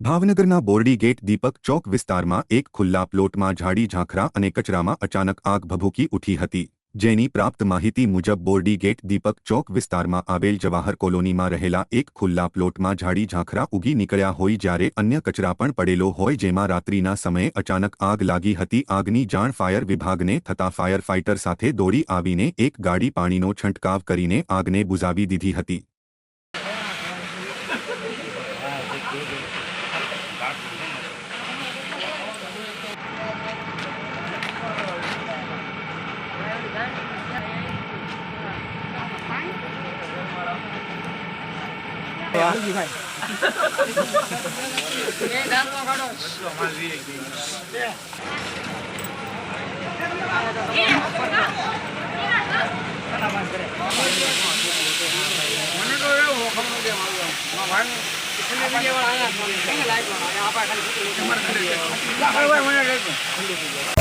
ભાવનગરના બોરડી ગેટ દીપક ચોક વિસ્તારમાં એક ખુલ્લા પ્લોટમાં ઝાડી ઝાંખરા અને કચરામાં અચાનક આગ ભભૂકી ઉઠી હતી. જેની પ્રાપ્ત માહિતી મુજબ બોરડી ગેટ દીપક ચોક વિસ્તારમાં આવેલ જવાહર કોલોનીમાં રહેલા એક ખુલ્લા પ્લોટમાં ઝાડી ઝાંખરા ઉગી નીકળ્યા હોય જ્યારે અન્ય કચરા પણ પડેલો હોય જેમાં રાત્રિના સમયે અચાનક આગ લાગી હતી. આગની જાણ ફાયર વિભાગને થતા ફાયર ફાઇટર સાથે દોડી આવીને એક ગાડી પાણીનો છંટકાવ કરીને આગને બુઝાવી દીધી હતી. મને તો એવું ખબર નથી મારું ભાઈ મને મને